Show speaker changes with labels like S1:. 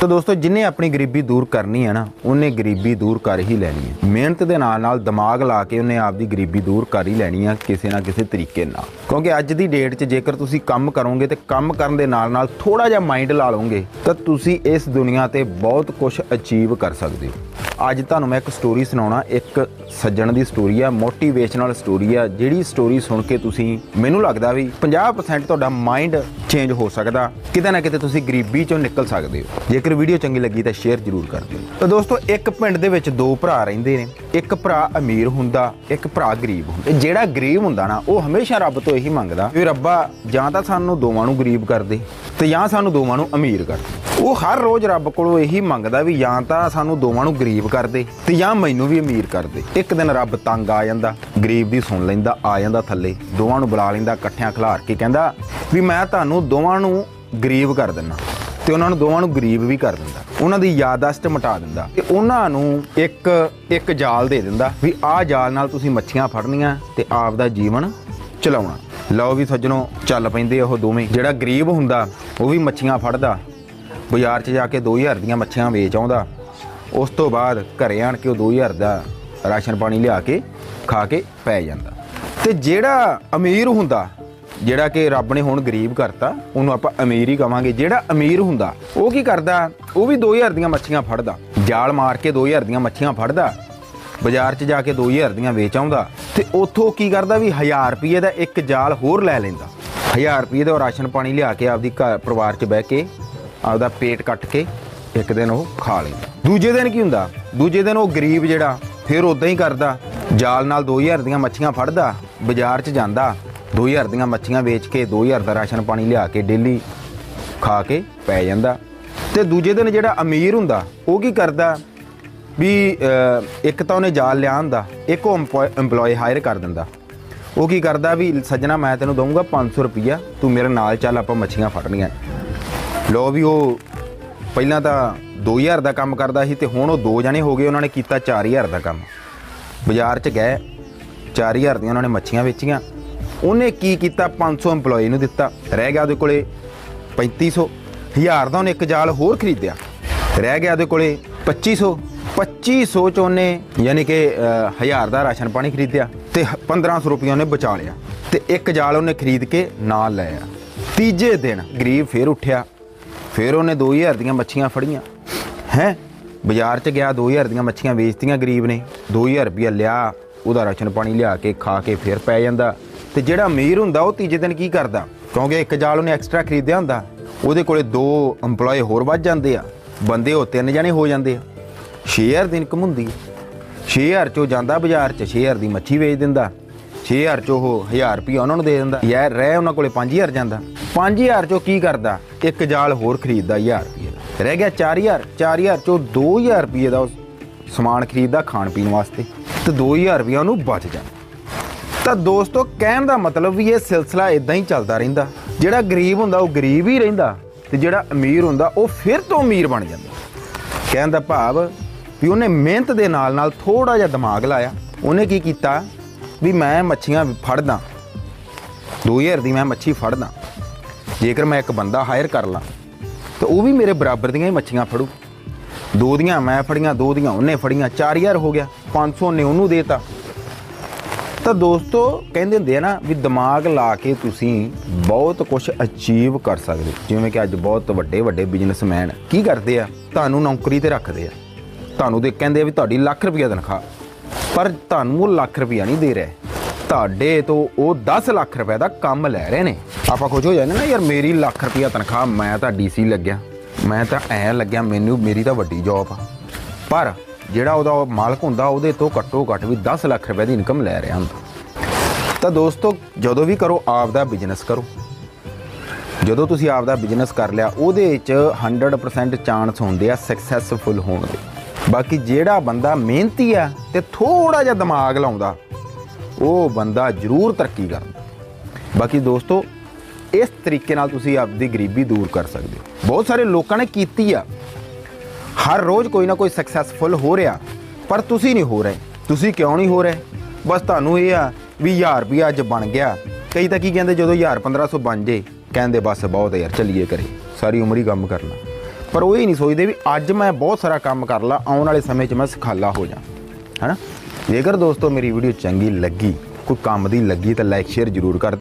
S1: ਤਾਂ ਦੋਸਤੋ, ਜਿਨੇ ਆਪਣੀ ਗਰੀਬੀ ਦੂਰ ਕਰਨੀ ਹੈ ਨਾ, ਉਹਨੇ ਗਰੀਬੀ ਦੂਰ ਕਰ ਹੀ ਲੈਣੀ ਹੈ। ਮਿਹਨਤ ਦੇ ਨਾਲ ਨਾਲ ਦਿਮਾਗ ਲਾ ਕੇ ਉਹਨੇ ਆਪਦੀ ਗਰੀਬੀ ਦੂਰ ਕਰ ਹੀ ਲੈਣੀ ਹੈ ਕਿਸੇ ਨਾ ਕਿਸੇ ਤਰੀਕੇ ਨਾਲ। ਕਿਉਂਕਿ ਅੱਜ ਦੀ ਡੇਟ 'ਚ ਜੇਕਰ ਤੁਸੀਂ ਕੰਮ ਕਰੋਗੇ ਤੇ ਕੰਮ ਕਰਨ ਦੇ ਨਾਲ ਨਾਲ ਥੋੜਾ ਜਿਹਾ ਮਾਈਂਡ ਲਾ ਲਓਗੇ, ਤਾਂ ਤੁਸੀਂ ਇਸ ਦੁਨੀਆ ਤੇ ਬਹੁਤ ਕੁਝ ਅਚੀਵ ਕਰ ਸਕਦੇ ਹੋ। ਅੱਜ ਤੁਹਾਨੂੰ ਮੈਂ ਇੱਕ ਸਟੋਰੀ ਸੁਣਾਉਣਾ, ਇੱਕ ਸੱਜਣ ਦੀ ਸਟੋਰੀ ਆ ਮੋਟੀਵੇਸ਼ਨਲ ਸਟੋਰੀ ਆ, ਜਿਹੜੀ ਸਟੋਰੀ ਸੁਣ ਕੇ ਤੁਸੀਂ ਮੈਨੂੰ ਲੱਗਦਾ ਵੀ 50% ਤੁਹਾਡਾ ਮਾਈਂਡ ਚੇਂਜ ਹੋ ਸਕਦਾ, ਕਿਤੇ ਨਾ ਕਿਤੇ ਤੁਸੀਂ ਗਰੀਬੀ ਚੋਂ ਨਿਕਲ ਸਕਦੇ ਹੋ। ਜੇਕਰ ਵੀਡੀਓ ਚੰਗੀ ਲੱਗੀ ਤਾਂ ਸ਼ੇਅਰ ਜ਼ਰੂਰ ਕਰ ਦਿਓ। ਤਾਂ ਦੋਸਤੋ, ਇੱਕ ਪਿੰਡ ਦੇ ਵਿੱਚ ਦੋ ਭਰਾ ਰਹਿੰਦੇ ਨੇ। ਇੱਕ ਭਰਾ ਅਮੀਰ ਹੁੰਦਾ, ਇੱਕ ਭਰਾ ਗਰੀਬ ਹੁੰਦਾ। ਜਿਹੜਾ ਗਰੀਬ ਹੁੰਦਾ ਨਾ, ਉਹ ਹਮੇਸ਼ਾ ਰੱਬ ਤੋਂ ਇਹੀ ਮੰਗਦਾ ਵੀ ਰੱਬਾ, ਜਾਂ ਤਾਂ ਸਾਨੂੰ ਦੋਵਾਂ ਨੂੰ ਗਰੀਬ ਕਰ ਦੇ ਤੇ ਜਾਂ ਸਾਨੂੰ ਦੋਵਾਂ ਨੂੰ ਅਮੀਰ ਕਰ ਦੇ। ਉਹ ਹਰ ਰੋਜ਼ ਰੱਬ ਕੋਲੋਂ ਇਹੀ ਮੰਗਦਾ ਵੀ ਜਾਂ ਤਾਂ ਸਾਨੂੰ ਦੋਵਾਂ ਨੂੰ ਗਰੀਬ ਕਰ ਦੇ ਤੇ ਜਾਂ ਮੈਨੂੰ ਵੀ ਅਮੀਰ ਕਰ ਦੇ। ਇੱਕ ਦਿਨ ਰੱਬ ਤੰਗ ਆ ਜਾਂਦਾ, ਗਰੀਬ ਦੀ ਸੁਣ ਲੈਂਦਾ, ਆ ਜਾਂਦਾ ਥੱਲੇ, ਦੋਵਾਂ ਨੂੰ ਬੁਲਾ ਲੈਂਦਾ, ਇਕੱਠਿਆਂ ਖਿਲਾਰ ਕੇ ਕਹਿੰਦਾ ਵੀ ਮੈਂ ਤੁਹਾਨੂੰ ਦੋਵਾਂ ਨੂੰ ਗਰੀਬ ਕਰ ਦਿੰਦਾ ਤੇ ਉਹਨਾਂ ਨੂੰ ਦੋਵਾਂ ਨੂੰ ਗਰੀਬ ਵੀ ਕਰ ਦਿੰਦਾ। ਉਹਨਾਂ ਦੀ ਯਾਦਾਸ਼ਤ ਮਿਟਾ ਦਿੰਦਾ। ਤੇ ਉਹਨਾਂ ਨੂੰ ਇੱਕ ਇੱਕ ਜਾਲ ਦੇ ਦਿੰਦਾ ਵੀ ਆਹ ਜਾਲ ਨਾਲ ਤੁਸੀਂ ਮੱਛੀਆਂ ਫੜਨੀਆਂ ਤੇ ਆਪ ਦਾ ਜੀਵਨ ਚਲਾਉਣਾ। ਲਓ ਵੀ ਸੱਜਣੋ, ਚੱਲ ਪੈਂਦੇ ਉਹ ਦੋਵੇਂ। ਜਿਹੜਾ ਗਰੀਬ ਹੁੰਦਾ, ਉਹ ਵੀ ਮੱਛੀਆਂ ਫੜਦਾ। ਬਾਜ਼ਾਰ 'ਚ ਜਾ ਕੇ 2000 ਦੀਆਂ ਮੱਛੀਆਂ ਵੇਚ ਆਉਂਦਾ। ਉਸ ਤੋਂ ਬਾਅਦ ਘਰੇ ਆਣ ਕੇ ਉਹ 2000 ਦਾ ਰਾਸ਼ਨ ਪਾਣੀ ਲਿਆ ਕੇ ਖਾ ਕੇ ਪੈ ਜਾਂਦਾ। ਤੇ ਜਿਹੜਾ ਅਮੀਰ ਹੁੰਦਾ ਜਿਹੜਾ ਕਿ ਰੱਬ ਨੇ ਹੁਣ ਗਰੀਬ ਕਰਤਾ, ਉਹਨੂੰ ਆਪਾਂ ਅਮੀਰ ਹੀ ਕਵਾਂਗੇ। ਜਿਹੜਾ ਅਮੀਰ ਹੁੰਦਾ, ਉਹ ਕੀ ਕਰਦਾ? ਉਹ ਵੀ 2000 ਦੀਆਂ ਮੱਛੀਆਂ ਫੜਦਾ। ਜਾਲ ਮਾਰ ਕੇ 2000 ਦੀਆਂ ਮੱਛੀਆਂ ਫੜਦਾ। ਬਾਜ਼ਾਰ 'ਚ ਜਾ ਕੇ 2000 ਦੀਆਂ ਵੇਚ ਆਉਂਦਾ। ਤੇ ਉੱਥੋਂ ਕੀ ਕਰਦਾ ਵੀ 1000 ਰੁਪਏ ਦਾ ਇੱਕ ਜਾਲ ਹੋਰ ਲੈ ਲੈਂਦਾ। 1000 ਰੁਪਏ ਦਾ ਉਹ ਰਾਸ਼ਨ ਪਾਣੀ ਲਿਆ ਕੇ ਆਪਦੀ ਘਰ ਪਰਿਵਾਰ 'ਚ ਬਹਿ ਕੇ, ਆਪਦਾ ਪੇਟ ਕੱਟ ਕੇ ਇੱਕ ਦਿਨ ਉਹ ਖਾ ਲੈਂਦਾ। ਦੂਜੇ ਦਿਨ ਕੀ ਹੁੰਦਾ? ਦੂਜੇ ਦਿਨ ਉਹ ਗਰੀਬ ਜਿਹੜਾ, ਫਿਰ ਉਦਾਂ ਹੀ ਕਰਦਾ। ਜਾਲ ਨਾਲ 2000 ਦੀਆਂ ਮੱਛੀਆਂ ਫੜਦਾ, ਬਾਜ਼ਾਰ 'ਚ ਜਾਂਦਾ। 2000 ਦੀਆਂ ਮੱਛੀਆਂ ਵੇਚ ਕੇ 2000 ਦਾ ਰਾਸ਼ਨ ਪਾਣੀ ਲਿਆ ਕੇ ਡੇਲੀ ਖਾ ਕੇ ਪੈ ਜਾਂਦਾ। ਤੇ ਦੂਜੇ ਦਿਨ ਜਿਹੜਾ ਅਮੀਰ ਹੁੰਦਾ, ਉਹ ਕੀ ਕਰਦਾ ਵੀ ਇੱਕ ਤਾਂ ਉਹਨੇ ਜਾਲ ਲਿਆ ਹੁੰਦਾ, ਇੱਕ ਉਹ EMPLOYE ਹਾਇਰ ਕਰ ਦਿੰਦਾ। ਉਹ ਕੀ ਕਰਦਾ ਵੀ, ਸੱਜਣਾ ਮੈਂ ਤੈਨੂੰ ਦਊਂਗਾ 500 ਰੁਪਈਆ, ਤੂੰ ਮੇਰੇ ਨਾਲ ਚੱਲ, ਆਪਾਂ ਮੱਛੀਆਂ ਫੜਨੀਆਂ ਲੋ ਵੀ ਉਹ ਪਹਿਲਾਂ ਤਾਂ 2000 ਦਾ ਕੰਮ ਕਰਦਾ ਸੀ ਤੇ ਹੁਣ ਉਹ ਦੋ ਜਣੇ ਹੋ ਗਏ, ਉਹਨਾਂ ਨੇ ਕੀਤਾ 4000 ਦਾ ਕੰਮ। ਬਾਜ਼ਾਰ 'ਚ ਗਏ 4000 ਦੀਆਂ ਉਹਨਾਂ ਨੇ ਮੱਛੀਆਂ ਵੇਚੀਆਂ। ਉਹਨੇ ਕੀ ਕੀਤਾ? 500 EMPLOYE ਨੂੰ ਦਿੱਤਾ। ਰਹਿ ਗਿਆ ਉਹਦੇ ਕੋਲੇ 3500 ਹਜ਼ਾਰ ਦਾ ਉਹਨੇ ਇੱਕ ਜਾਲ ਹੋਰ ਖਰੀਦਿਆ। ਰਹਿ ਗਿਆ ਉਹਦੇ ਕੋਲੇ 2500 2500 ਚ ਉਹਨੇ ਯਾਨੀ ਕਿ ਅ, ਹਜ਼ਾਰ ਦਾ ਰਾਸ਼ਨ ਪਾਣੀ ਖਰੀਦਿਆ ਤੇ 1500 ਰੁਪਏ ਉਹਨੇ ਬਚਾ ਲਿਆ ਤੇ ਇੱਕ ਜਾਲ ਉਹਨੇ ਖਰੀਦ ਕੇ ਨਾਲ ਲੈ ਆ ਤੀਜੇ ਦਿਨ ਗਰੀਬ ਫੇਰ ਉੱਠਿਆ। ਫਿਰ ਉਹਨੇ 2000 ਦੀਆਂ ਮੱਛੀਆਂ ਫੜੀਆਂ। ਹੈ? ਬਾਜ਼ਾਰ 'ਚ ਗਿਆ 2000 ਦੀਆਂ ਮੱਛੀਆਂ ਵੇਚਤੀਆਂ ਗਰੀਬ ਨੇ। 2000 ਰੁਪਇਆ ਲਿਆ ਉਹਦਾ ਰਾਸ਼ਨ ਪਾਣੀ ਲਿਆ ਕੇ ਖਾ ਕੇ ਫਿਰ ਪੈ ਜਾਂਦਾ। ਤੇ ਜਿਹੜਾ ਅਮੀਰ ਹੁੰਦਾ ਉਹ ਤੀਜੇ ਦਿਨ ਕੀ ਕਰਦਾ? ਕਿਉਂਕਿ ਇੱਕ ਜਾਲ ਉਹਨੇ ਐਕਸਟਰਾ ਖਰੀਦਿਆ ਹੁੰਦਾ, ਉਹਦੇ ਕੋਲੇ ਦੋ EMPLOYE ਹੋਰ ਵੱਧ ਜਾਂਦੇ ਆ, ਬੰਦੇ ਉਹ ਤਿੰਨ ਜਣੇ ਹੋ ਜਾਂਦੇ ਆ। 6000 ਦੀ ਇਨਕਮ ਹੁੰਦੀ ਹੈ 6000 ਚੋਂ ਜਾਂਦਾ ਬਾਜ਼ਾਰ 'ਚ 6000 ਦੀ ਮੱਛੀ ਵੇਚ ਦਿੰਦਾ। 6000 ਚੋਂ ਉਹ 1000 ਰੁਪਇਆ ਉਹਨਾਂ ਨੂੰ ਦੇ ਦਿੰਦਾ। ਯਾਰ ਰਹਿ ਉਹਨਾਂ ਕੋਲੇ 5000 ਜਾਂਦਾ। 5000 ਚੋਂ ਕੀ ਕਰਦਾ? ਇੱਕ ਜਾਲ ਹੋਰ ਖਰੀਦਦਾ 1000 ਰੁਪਏ ਦਾ। ਰਹਿ ਗਿਆ 4000 4000 ਚੋਂ 2000 ਰੁਪਏ ਦਾ ਉਹ ਸਮਾਨ ਖਰੀਦਦਾ ਖਾਣ ਪੀਣ ਵਾਸਤੇ। ਤੇ 2000 ਰੁਪਇਆ ਉਹਨੂੰ ਬਚ ਜਾਂਦਾ। ਤਾਂ ਦੋਸਤੋ, ਕਹਿਣ ਦਾ ਮਤਲਬ ਵੀ ਇਹ ਸਿਲਸਿਲਾ ਇਦਾਂ ਹੀ ਚੱਲਦਾ ਰਹਿੰਦਾ। ਜਿਹੜਾ ਗਰੀਬ ਹੁੰਦਾ, ਉਹ ਗਰੀਬ ਹੀ ਰਹਿੰਦਾ ਤੇ ਜਿਹੜਾ ਅਮੀਰ ਹੁੰਦਾ, ਉਹ ਫਿਰ ਤੋਂ ਅਮੀਰ ਬਣ ਜਾਂਦਾ। ਕਹਿਣ ਦਾ ਭਾਵ ਵੀ ਉਹਨੇ ਮਿਹਨਤ ਦੇ ਨਾਲ ਨਾਲ ਥੋੜਾ ਜਿਹਾ ਦਿਮਾਗ ਲਾਇਆ। ਉਹਨੇ ਕੀ ਕੀਤਾ? ਵੀ ਮੈਂ ਮੱਛੀਆਂ ਫੜਦਾ। 2000 ਦੀ ਮੈਂ ਮੱਛੀ ਫੜਦਾ। ਜੇਕਰ ਮੈਂ ਇੱਕ ਬੰਦਾ ਹਾਇਰ ਕਰ ਲਾਂ, ਤਾਂ ਉਹ ਵੀ ਮੇਰੇ ਬਰਾਬਰ ਦੀਆਂ ਹੀ ਮੱਛੀਆਂ ਫੜੂ। ਦੋ ਦੀਆਂ ਮੈਂ ਫੜੀਆਂ, ਦੋ ਦੀਆਂ ਉਹਨੇ ਫੜੀਆਂ 4000 ਹੋ ਗਿਆ। 500 ਨੇ ਉਹਨੂੰ ਦੇਤਾ। ਤਾਂ ਦੋਸਤੋ, ਕਹਿੰਦੇ ਹੁੰਦੇ ਆ ਨਾ ਵੀ ਦਿਮਾਗ ਲਾ ਕੇ ਤੁਸੀਂ ਬਹੁਤ ਕੁਝ ਅਚੀਵ ਕਰ ਸਕਦੇ ਹੋ। ਜਿਵੇਂ ਕਿ ਅੱਜ ਬਹੁਤ ਵੱਡੇ ਵੱਡੇ ਬਿਜ਼ਨਸਮੈਨ ਕੀ ਕਰਦੇ ਆ? ਤੁਹਾਨੂੰ ਨੌਕਰੀ ਤੇ ਰੱਖਦੇ ਆ। ਤੁਹਾਨੂੰ ਦੇ ਕਹਿੰਦੇ ਆ ਵੀ ਤੁਹਾਡੀ ਲੱਖ ਰੁਪਈਆ ਤਨਖਾਹ। ਪਰ ਤੁਹਾਨੂੰ ਉਹ ਲੱਖ ਰੁਪਈਆ ਨਹੀਂ ਦੇ ਰਹੇ। ਤੁਹਾਡੇ ਤੋਂ ਉਹ 10 ਲੱਖ ਰੁਪਏ ਦਾ ਕੰਮ ਲੈ ਰਹੇ ਨੇ। ਆਪਾਂ ਖੁਸ਼ ਹੋ ਜਾਂਦੇ ਨਾ, ਯਾਰ ਮੇਰੀ ਲੱਖ ਰੁਪਈਆ ਤਨਖਾਹ, ਮੈਂ ਤਾਂ ਡੀਸੀ ਲੱਗਿਆ। ਮੈਂ ਤਾਂ ਐ ਲੱਗਿਆ, ਮੈਨੂੰ, ਮੇਰੀ ਤਾਂ ਵੱਡੀ ਜੌਬ ਆ। ਪਰ ਜਿਹੜਾ ਉਹਦਾ ਉਹ ਮਾਲਕ ਹੁੰਦਾ, ਉਹਦੇ ਤੋਂ ਘੱਟੋ ਘੱਟ ਵੀ 10 ਲੱਖ ਰੁਪਏ ਦੀ ਇਨਕਮ ਲੈ ਰਿਹਾ ਹੁੰਦਾ। ਤਾਂ ਦੋਸਤੋ, ਜਦੋਂ ਵੀ ਕਰੋ ਆਪ ਦਾ ਬਿਜ਼ਨਸ ਕਰੋ। ਜਦੋਂ ਤੁਸੀਂ ਆਪ ਦਾ ਬਿਜ਼ਨਸ ਕਰ ਲਿਆ, ਉਹਦੇ ਵਿੱਚ 100% ਚਾਂਸ ਹੁੰਦੇ ਆ ਸਕਸੈਸਫੁਲ ਹੋਣ ਦੇ। ਬਾਕੀ ਜਿਹੜਾ ਬੰਦਾ ਮਿਹਨਤੀ ਆ ਤੇ ਥੋੜਾ ਜਿਹਾ ਦਿਮਾਗ ਲਾਉਂਦਾ, ਉਹ ਬੰਦਾ ਜ਼ਰੂਰ ਤਰੱਕੀ ਕਰਦਾ। ਬਾਕੀ ਦੋਸਤੋ, ਇਸ ਤਰੀਕੇ ਨਾਲ ਤੁਸੀਂ ਆਪਦੀ ਗਰੀਬੀ ਦੂਰ ਕਰ ਸਕਦੇ ਹੋ। ਬਹੁਤ ਸਾਰੇ ਲੋਕਾਂ ਨੇ ਕੀਤੀ ਆ। ਹਰ ਰੋਜ਼ ਕੋਈ ਨਾ ਕੋਈ ਸਕਸੈਸਫੁਲ ਹੋ ਰਿਹਾ, ਪਰ ਤੁਸੀਂ ਨਹੀਂ ਹੋ ਰਹੇ। ਤੁਸੀਂ ਕਿਉਂ ਨਹੀਂ ਹੋ ਰਹੇ? ਬਸ ਤੁਹਾਨੂੰ ਇਹ ਆ ਵੀ 1000 ਰੁਪਇਆ ਅੱਜ ਬਣ ਗਿਆ। ਕਈ ਤਾਂ ਕੀ ਕਹਿੰਦੇ, ਜਦੋਂ 1000 1500 ਬਣ ਜੇ, ਕਹਿੰਦੇ ਬਸ ਬਹੁਤ ਯਾਰ, ਚੱਲੀਏ ਕਰੇ ਸਾਰੀ ਉਮਰ ਹੀ ਕੰਮ ਕਰਨਾ ਪਰ ਉਹ ਇਹ ਨਹੀਂ ਸੋਚਦੇ ਵੀ ਅੱਜ ਮੈਂ ਬਹੁਤ ਸਾਰਾ ਕੰਮ ਕਰ ਲਾ, ਆਉਣ ਵਾਲੇ ਸਮੇਂ 'ਚ ਮੈਂ ਸਖਾਲਾ ਹੋ ਜਾ। ਹੈਨਾ? ਜੇਕਰ ਦੋਸਤੋ ਮੇਰੀ ਵੀਡੀਓ ਚੰਗੀ ਲੱਗੀ, ਕੋਈ ਕੰਮ ਦੀ ਲੱਗੀ ਤਾਂ ਲਾਈਕ ਸ਼ੇਅਰ ਜ਼ਰੂਰ ਕਰ